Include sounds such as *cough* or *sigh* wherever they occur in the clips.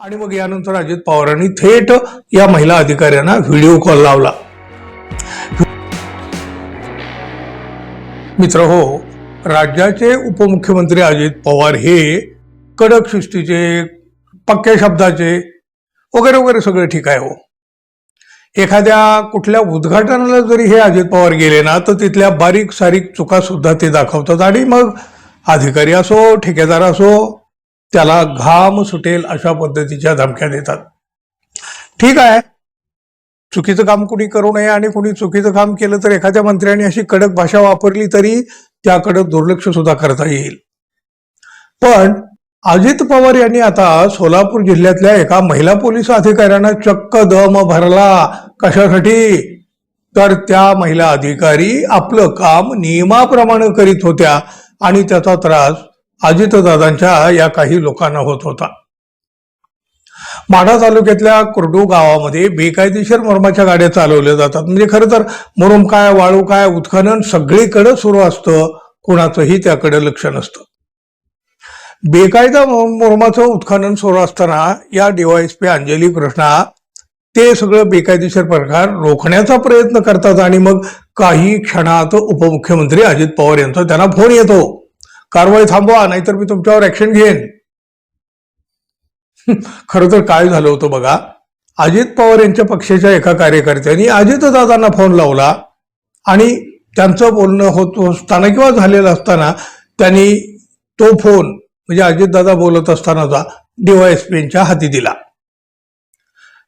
आणि मग यानंतर अजित पवारांनी थेट या महिला अधिकाऱ्यांना व्हिडिओ कॉल लावला. मित्र हो राज्याचे उपमुख्यमंत्री अजित पवार हे कडक शिस्तीचे पक्क्या शब्दाचे वगैरे वगैरे सगळे ठीक आहे हो. एखाद्या कुठल्या उद्घाटनाला जरी हे अजित पवार गेले ना तर तिथल्या बारीक सारीक चुका सुद्धा ते दाखवतात आणि मग अधिकारी असो ठेकेदार असो त्याला घाम सुटेल अशा पद्धतीच्या धमक्या देतात. ठीक आहे. चुकीचं काम कुणी करू नये आणि कुणी चुकीचं काम केलं तर एखाद्या मंत्र्याने अशी कडक भाषा वापरली तरी त्याकडे दुर्लक्ष सुद्धा करता येईल. पण अजित पवार यांनी आता सोलापूर जिल्ह्यातल्या एका महिला पोलीस अधिकाऱ्यांना चक्क दम भरला. कशासाठी? तर त्या महिला अधिकारी आपलं काम नियमाप्रमाणे करीत होत्या आणि त्याचा त्रास अजितदादांच्या या काही लोकांना होत होता. माढा तालुक्यातल्या कुर्डू गावामध्ये बेकायदेशीर मुरमाच्या गाड्या चालवल्या जातात. म्हणजे खरं तर मुरुम काय वाळू काय उत्खनन सगळीकडे सुरू असतं. कुणाचंही त्याकडे लक्ष नसतं. बेकायदा मुरमाचं उत्खनन सुरू असताना या डीवायएसपी अंजली कृष्णा ते सगळं बेकायदेशीर प्रकार रोखण्याचा प्रयत्न करतात आणि मग काही क्षणात उपमुख्यमंत्री अजित पवार यांचा त्यांना फोन येतो. कारवाई थांबवा नाहीतर मी तुमच्यावर ऍक्शन घेईन. *laughs* खरं तर काय झालं होतं बघा अजित पवार यांच्या पक्षाच्या एका कार्यकर्त्यांनी अजितदादांना फोन लावला आणि त्यांचं बोलणं होत असताना किंवा झालेलं असताना त्यांनी तो फोन म्हणजे अजितदादा बोलत असतानाचा डीवायएसपींच्या हाती दिला.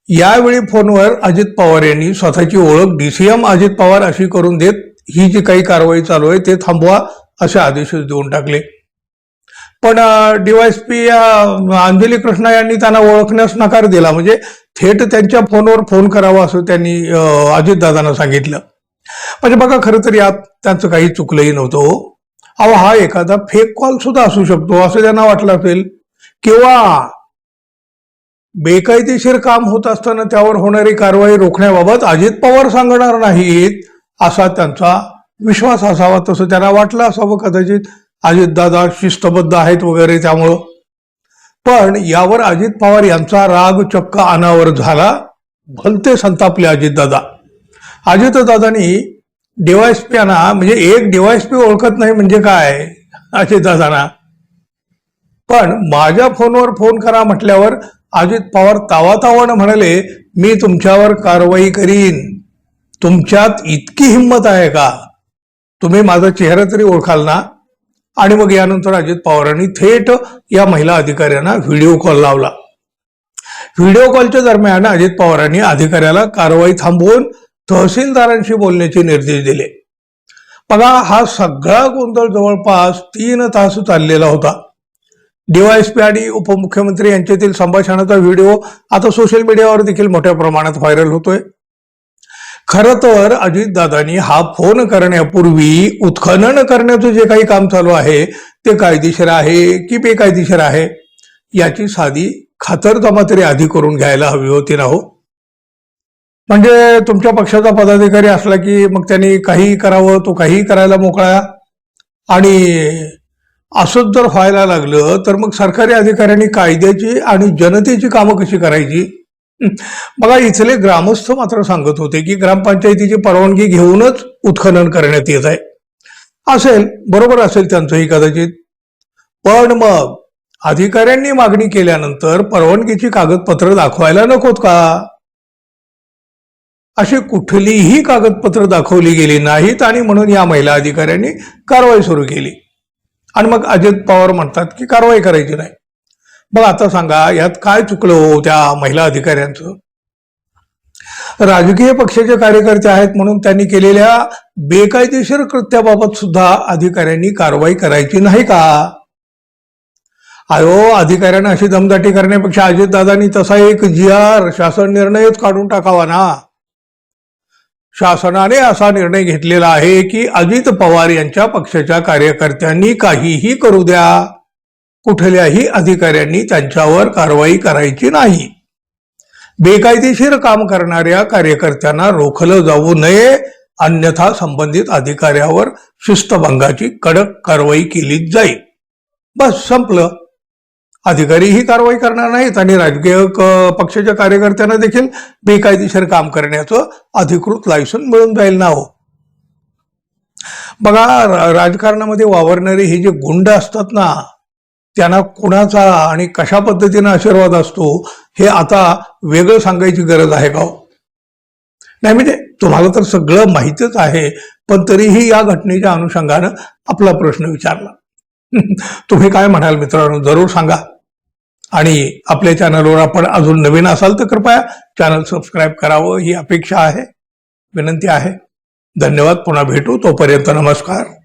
यावेळी फोनवर अजित पवार यांनी स्वतःची ओळख डीसीएम अजित पवार अशी करून देत ही जी काही कारवाई चालू आहे ते थांबवा असे आदेशच देऊन टाकले. पण डीवायएसपी अंजली कृष्णा यांनी त्यांना ओळखण्यास नकार दिला. म्हणजे थेट त्यांच्या फोनवर फोन करावा असं त्यांनी अजितदादांना सांगितलं. म्हणजे बघा खरं तर यात त्यांचं काही चुकलंही नव्हतं हो. अहो हा एखादा फेक कॉल सुद्धा असू शकतो असं त्यांना वाटलं असेल. किंवा बेकायदेशीर काम होत असताना त्यावर होणारी कारवाई रोखण्याबाबत अजित पवार सांगणार नाहीत असा त्यांचा विश्वास असावा तसं त्यांना वाटलं असावं कदाचित. अजितदादा शिस्तबद्ध आहेत वगैरे त्यामुळं. पण यावर अजित पवार यांचा राग चक्क अनावर झाला. भलते संतापले अजितदादा अजितदादांनी यांना म्हणजे एक डीवायसपी ओळखत नाही म्हणजे काय? अजितदादांना पण माझ्या फोनवर फोन करा म्हटल्यावर अजित पवार तावातावानं म्हणाले मी तुमच्यावर कारवाई करीन. तुमच्यात इतकी हिंमत आहे का? तुम्ही माझा चेहरा तरी ओळखाल ना आणि मग यानंतर अजित पवारांनी थेट या महिला अधिकाऱ्यांना व्हिडिओ कॉल लावला. व्हिडिओ कॉलच्या दरम्यान अजित पवारांनी अधिकाऱ्याला कारवाई थांबवून तहसीलदारांशी बोलण्याचे निर्देश दिले. बघा हा सगळा गोंधळ जवळपास तीन तास चाललेला होता. डीवायएसपी आणि उपमुख्यमंत्री यांच्यातील संभाषणाचा व्हिडिओ आता सोशल मीडियावर देखील मोठ्या प्रमाणात व्हायरल होतोय. खरं तर अजितदादांनी हा फोन करण्यापूर्वी उत्खनन करण्याचं जे काही काम चालू आहे ते कायदेशीर आहे की बेकायदेशीर आहे? याची साधी खातरजमा तरी आधी करून घ्यायला हवी होती ना हो? म्हणजे तुमच्या पक्षाचा पदाधिकारी असला की मग त्यांनी काही करावं तो काही करायला मोकळा? आणि असंच जर व्हायला लागलं तर मग सरकारी अधिकाऱ्यांनी कायद्याची आणि जनतेची कामं कशी करायची? बघा इथले ग्रामस्थ मात्र सांगत होते की ग्रामपंचायतीची परवानगी घेऊनच उत्खनन करण्यात येत आहे. असेल बरोबर असेल त्यांचंही कदाचित. पण मग अधिकाऱ्यांनी मागणी केल्यानंतर परवानगीची कागदपत्र दाखवायला नकोत का? अशी कुठलीही कागदपत्र दाखवली गेली नाहीत आणि म्हणून या महिला अधिकाऱ्यांनी कारवाई सुरू केली. आणि मग अजित पवार म्हणतात की कारवाई करायची नाही. मग आता सांगा यात काय चुकलं हो त्या महिला अधिकाऱ्यांचं? राजकीय पक्षाचे कार्यकर्ते आहेत म्हणून त्यांनी केलेल्या बेकायदेशीर कृत्याबाबत सुद्धा अधिकाऱ्यांनी कारवाई करायची नाही का? अयो अधिकाऱ्यांना अशी दमदाटी करण्यापेक्षा अजितदादांनी तसा एक जी आर शासन निर्णयच काढून टाकावा ना. शासनाने असा निर्णय घेतलेला आहे की अजित पवार यांच्या पक्षाच्या कार्यकर्त्यांनी काहीही करू द्या. कुठल्याही अधिकाऱ्यांनी त्यांच्यावर कारवाई करायची नाही. बेकायदेशीर काम करणाऱ्या कार्यकर्त्यांना रोखलं जाऊ नये अन्यथा संबंधित अधिकाऱ्यावर शिस्तभंगाची कडक कारवाई केली जाईल. बस संपलं. अधिकारी ही कारवाई करणार नाहीत आणि राजकीय क- पक्षाच्या कार्यकर्त्यांना देखील बेकायदेशीर काम करण्याचं अधिकृत लायसन मिळून जाईल ना हो. बघा राजकारणामध्ये वावरणारे हे जे गुंड असतात ना त्यांना कुणाचा आणि कशा पद्धतीने आशीर्वाद असतो हे आता वेगळं सांगायची गरज आहे का हो? नाही म्हणजे तुम्हाला तर सगळं माहितच आहे पण तरीही या घटनेच्या अनुषंगानं आपला प्रश्न विचारला. *laughs* तुम्ही काय म्हणाल मित्रांनो? जरूर सांगा. आणि आपल्या चॅनलवर आपण अजून नवीन असाल तर कृपया चॅनल सबस्क्राईब करावं ही अपेक्षा आहे विनंती आहे. धन्यवाद पुन्हा भेटू. तोपर्यंत नमस्कार.